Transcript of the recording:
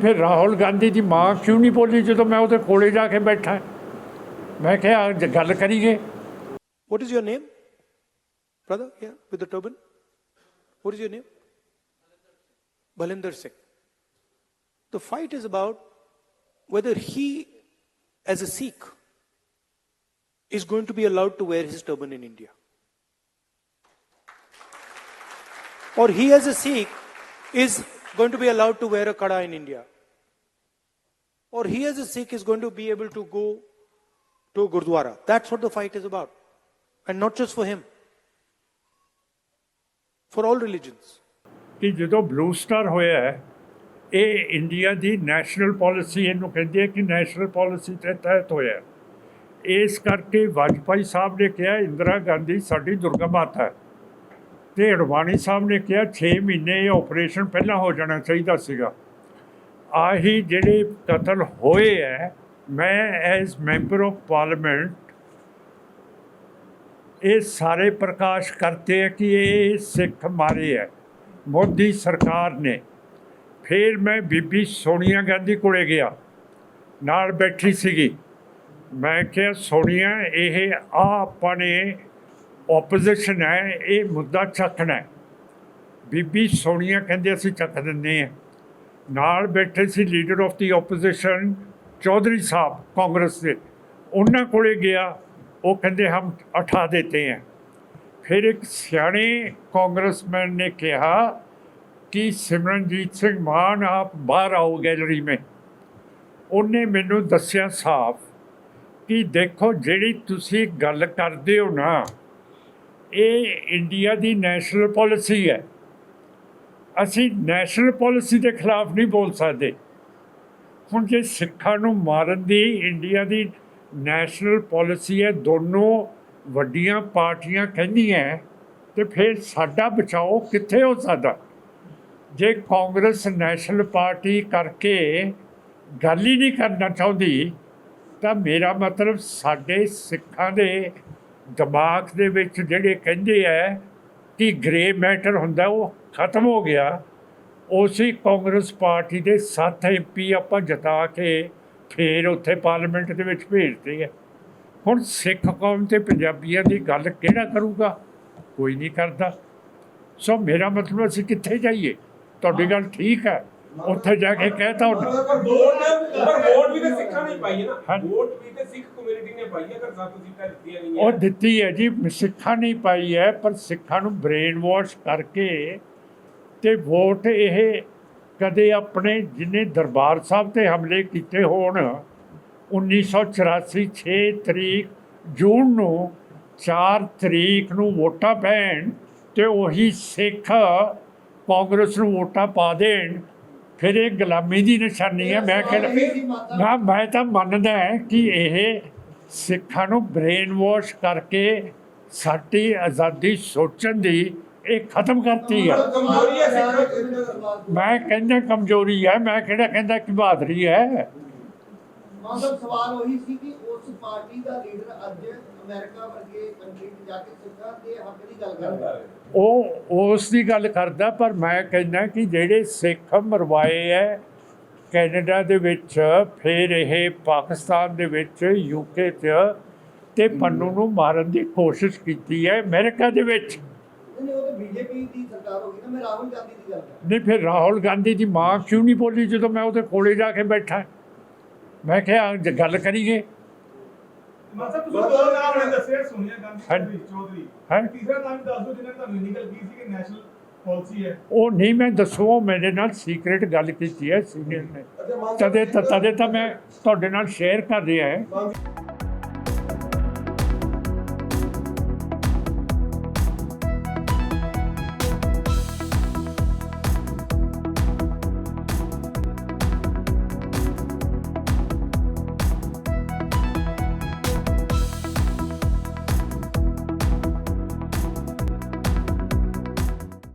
ਫਿਰ ਰਾਹੁਲ ਗਾਂਧੀ ਦੀ ਮਾਂ ਕਿਉਂ ਨਹੀਂ ਬੋਲੀ ਜਦੋਂ ਮੈਂ ਉਹਦੇ ਕੋਲੇ ਜਾ ਕੇ ਬੈਠਾ ਮੈਂ ਕਿਹਾ ਅੱਜ ਗੱਲ ਕਰੀਏ What is your name? Brother, here with the turban. What is your name? Balinder Singh. The fight is about whether he, as a Sikh, is going to be allowed to wear his turban in India. Or he, as a Sikh, is going to be allowed to wear a kada in India. Or he, as a Sikh, is going to be able to go to Gurdwara. That's what the fight is about. And not just for him, for all religions. ਕਿ ਜਦੋਂ blue star ਹੋਇਆ ਹੈ, ਇਹ India ਦੀ national policy ਇਹਨੂੰ ਕਹਿੰਦੇ ਆ ਕਿ ਨੈਸ਼ਨਲ ਪਾਲਿਸੀ ਦੇ ਤਹਿਤ ਹੋਇਆ ਹੈ। ਇਸ ਕਰਕੇ ਵਾਜਪਾਈ ਸਾਹਿਬ ਨੇ ਕਿਹਾ ਇੰਦਰਾ ਗਾਂਧੀ ਸਾਡੀ ਦੁਰਗਾ ਮਾਤਾ ਹੈ ਤੇ ਅਡਵਾਨੀ ਸਾਹਿਬ ਨੇ ਕਿਹਾ 6 ਮਹੀਨੇ ਇਹ ਆਪਰੇਸ਼ਨ ਪਹਿਲਾਂ ਹੋ ਜਾਣਾ ਚਾਹੀਦਾ ਸੀਗਾ। ਆਹੀ ਜਿਹੜੇ ਕਤਲ ਹੋਏ ਹੈ ਮੈਂ ਐਜ਼ ਮੈਂਬਰ ਆਫ ਪਾਰਲੀਮੈਂਟ ਇਹ ਸਾਰੇ ਪ੍ਰਕਾਸ਼ ਕਰਤੇ ਹੈ ਕਿ ਇਹ ਸਿੱਖ ਮਾਰੇ ਹੈ ਮੋਦੀ ਸਰਕਾਰ ਨੇ। ਫਿਰ ਮੈਂ ਬੀਬੀ ਸੋਨੀਆ ਗਾਂਧੀ ਕੋਲੇ ਗਿਆ। ਨਾਲ ਬੈਠੀ ਸੀਗੀ। ਮੈਂ ਕਿਹਾ, ਸੋਨੀਆ, ਇਹ ਆ ਆਪਾਂ ਨੇ ਆਪੋਜੀਸ਼ਨ ਹੈ, ਇਹ ਮੁੱਦਾ ਚੱਕਣਾ ਬੀਬੀ ਸੋਨੀਆ ਕਹਿੰਦੇ ਅਸੀਂ ਚੱਕ ਦਿੰਦੇ ਹਾਂ। ਨਾਲ ਬੈਠੇ ਸੀ leader of the opposition Chaudhary Sahib, Congress ਦੇ। ਉਹਨਾਂ ਕੋਲੇ ਗਿਆ, ਉਹ ਕਹਿੰਦੇ ਹਮ ਉਠਾ ਦੇਤੇ हैं ਫਿਰ ਇੱਕ ਸਿਆਣੇ ਕਾਂਗਰਸਮੈਨ ਨੇ ਕਿਹਾ ਕਿ ਸਿਮਰਨਜੀਤ ਸਿੰਘ ਮਾਨ ਆਪ ਬਾਹਰ ਆਓ ਗੈਲਰੀ में ਉਹਨੇ ਮੈਨੂੰ ਦੱਸਿਆ ਸਾਫ਼ ਕਿ ਦੇਖੋ, ਜਿਹੜੀ ਤੁਸੀਂ ਗੱਲ ਕਰਦੇ ਹੋ ਨਾ ਇਹ ਇੰਡੀਆ ਦੀ ਨੈਸ਼ਨਲ ਪਾਲਿਸੀ ਹੈ। ਅਸੀਂ ਨੈਸ਼ਨਲ ਪਾਲਿਸੀ ਦੇ ਖਿਲਾਫ ਨਹੀਂ ਬੋਲ ਸਕਦੇ। ਹੁਣ ਜੇ ਸਿੱਖਾਂ ਨੂੰ ਮਾਰਨ ਦੀ ਇੰਡੀਆ ਦੀ ਨੈਸ਼ਨਲ ਪਾਲਿਸੀ ਹੈ, ਦੋਨੋਂ ਵੱਡੀਆਂ ਪਾਰਟੀਆਂ ਕਹਿੰਦੀਆਂ ਤੇ ਫਿਰ ਸਾਡਾ ਬਚਾਓ ਕਿੱਥੇ ਹੋ ਸਕਦਾ? ਜੇ ਕਾਂਗਰਸ ਨੈਸ਼ਨਲ ਪਾਰਟੀ ਕਰਕੇ ਗੱਲ ਹੀ ਨਹੀਂ ਕਰਨਾ ਚਾਹੁੰਦੀ, ਤਾਂ ਮੇਰਾ ਮਤਲਬ ਸਾਡੇ ਸਿੱਖਾਂ ਦੇ ਦਿਮਾਗ ਦੇ ਵਿੱਚ ਜਿਹੜੇ ਕਹਿੰਦੇ ਆ ਕਿ ਗ੍ਰੇ ਮੈਟਰ ਹੁੰਦਾ ਉਹ ਖਤਮ ਹੋ ਗਿਆ। ਉਸੇ ਕਾਂਗਰਸ ਪਾਰਟੀ ਦੇ 7 ਐਮਪੀ ਆਪਾਂ ਜਿਤਾ ਕੇ ਫੇਰ ਉੱਥੇ ਪਾਰਲੀਮੈਂਟ ਦੇ ਵਿੱਚ ਭੇਜਦੇ ਆ। ਹੁਣ ਸਿੱਖ ਕੌਮ ਤੇ ਪੰਜਾਬੀਆਂ ਦੀ ਗੱਲ ਕਿਹੜਾ ਕਰੂਗਾ? ਕੋਈ ਨਹੀਂ ਕਰਦਾ। ਸੋ ਮੇਰਾ ਮਤਲਬ ਅਸੀਂ ਕਿੱਥੇ ਜਾਈਏ? ਤੁਹਾਡੀ ਗੱਲ ਠੀਕ ਹੈ। ਉੱਥੇ ਜਾ ਕੇ ਕਹਿਤਾ ਉਹਨੇ ਪਰ ਵੋਟ ਪਰ ਵੋਟ ਵੀ ਤੇ ਸਿੱਖਾਂ ਨੇ ਪਾਈ ਹੈ ਨਾ। ਵੋਟ ਵੀ ਤੇ ਸਿੱਖ ਕਮਿਊਨਿਟੀ ਉਹ ਦਿੱਤੀ ਹੈ ਜੀ ਸਿੱਖਾਂ ਨਹੀਂ ਪਾਈ ਹੈ ਪਰ ਸਿੱਖਾਂ ਨੂੰ ਬ੍ਰੇਨ ਵਾਸ਼ ਕਰਕੇ ਤੇ ਵੋਟ ਇਹ ਕਦੇ ਆਪਣੇ ਜਿਨੇ ਦਰਬਾਰ ਸਾਹਿਬ ਤੇ ਹਮਲੇ ਕੀਤੇ ਹੋਣ 1984 6 ਤਰੀਕ ਜੂਨ ਨੂੰ 4 ਤਰੀਕ ਨੂੰ ਵੋਟਾਂ ਪੈਣ ਤੇ ਉਹੀ ਸਿੱਖ ਕਾਂਗਰਸ ਨੂੰ ਵੋਟਾਂ ਪਾ ਦੇਣ ਫਿਰ ਇਹ ਗੁਲਾਮੀ ਦੀ ਨਿਸ਼ਾਨੀ ਹੈ। ਮੈਂ ਕਹਿੰਦਾ ਨਾ ਮੈਂ ਤਾਂ ਮੰਨਦਾ ਹਾਂ ਕਿ ਇਹ ਸਿੱਖਾਂ ਨੂੰ ਬ੍ਰੇਨ ਵਾਸ਼ ਕਰਕੇ ਸਾਡੀ ਆਜ਼ਾਦੀ ਸੋਚਣ ਦੀ ਇਹ ਖਤਮ ਕਰਤੀ ਆ। ਮੈਂ ਕਹਿੰਦਾ ਕਮਜ਼ੋਰੀ ਹੈ ਮੈਂ ਕਿਹੜਾ ਕਹਿੰਦਾ ਕਿ ਬਹਾਦਰੀ ਹੈ। ਮਾਨ ਸਾਹਿਬ ਸਵਾਲ ਉਹੀ ਸੀ ਕਿ ਉਸ ਪਾਰਟੀ ਦਾ ਲੀਡਰ ਅੱਜ ਅਮਰੀਕਾ ਵਰਗੇ ਕੰਟਰੀ 'ਚ ਜਾ ਕੇ ਸਿੱਖਾਂ ਦੇ ਹੱਕ ਦੀ ਗੱਲ ਕਰਦਾ ਹੈ। ਉਹ ਉਸ ਦੀ ਗੱਲ ਕਰਦਾ ਪਰ ਮੈਂ ਕਹਿੰਦਾ ਕਿ ਜਿਹੜੇ ਸਿੱਖ ਮਰਵਾਏ ਹੈ ਕੈਨੇਡਾ ਦੇ ਵਿੱਚ ਫਿਰ ਇਹ ਪਾਕਿਸਤਾਨ ਦੇ ਵਿੱਚ ਯੂਕੇ 'ਚ ਤੇ ਪੰਨੂ ਨੂੰ ਮਾਰਨ ਦੀ ਕੋਸ਼ਿਸ਼ ਕੀਤੀ ਹੈ ਅਮਰੀਕਾ ਦੇ ਵਿੱਚ। ਨਹੀਂ ਉਹ ਤਾਂ ਬੀਜੇਪੀ ਦੀ ਸਰਕਾਰ ਹੋ ਗਈ ਨਾ ਮੈਂ ਰਾਹੁਲ ਗਾਂਧੀ ਦੀ ਗੱਲ ਕਰ ਨਹੀਂ ਫਿਰ ਰਾਹੁਲ ਗਾਂਧੀ ਦੀ ਮਾਂ ਕਿਉਂ ਨਹੀਂ ਬੋਲੀ ਜਦੋਂ ਮੈਂ ਉਹਦੇ ਕੋਲੇ ਜਾ ਕੇ ਬੈਠਾ? ਮੈਂ ਕਿਹਾ ਗੱਲ ਕਰੀਏ। ਮਤਲਬ ਤੁਸੀਂ ਦੋ ਨਾਮ ਨੇ ਦੱਸੇ ਸੋਨੀਆ ਗਾਂਧੀ। ਚੌਧਰੀ। ਹੈਂ? ਤੀਸਰਾ ਨਾਮ ਦੱਸ ਦਿਓ ਜਿਹਨੇ ਤੁਹਾਨੂੰ ਗੱਲ ਕੀਤੀ ਸੀ ਕਿ ਨੈਸ਼ਨਲ ਪਾਲਿਸੀ ਹੈ? ਉਹ ਨਹੀਂ ਮੈਂ ਦੱਸੋ ਉਹ ਮੇਰੇ ਨਾਲ ਸੀਕ੍ਰੇਟ ਗੱਲ ਕੀਤੀ ਹੈ ਸੀਨੀਅਰ ਨੇ। ਤਦੇ ਤਦੇ ਤਾਂ ਮੈਂ ਤੁਹਾਡੇ ਨਾਲ ਸ਼ੇਅਰ ਕਰ ਰਿਹਾ ਹਾਂ।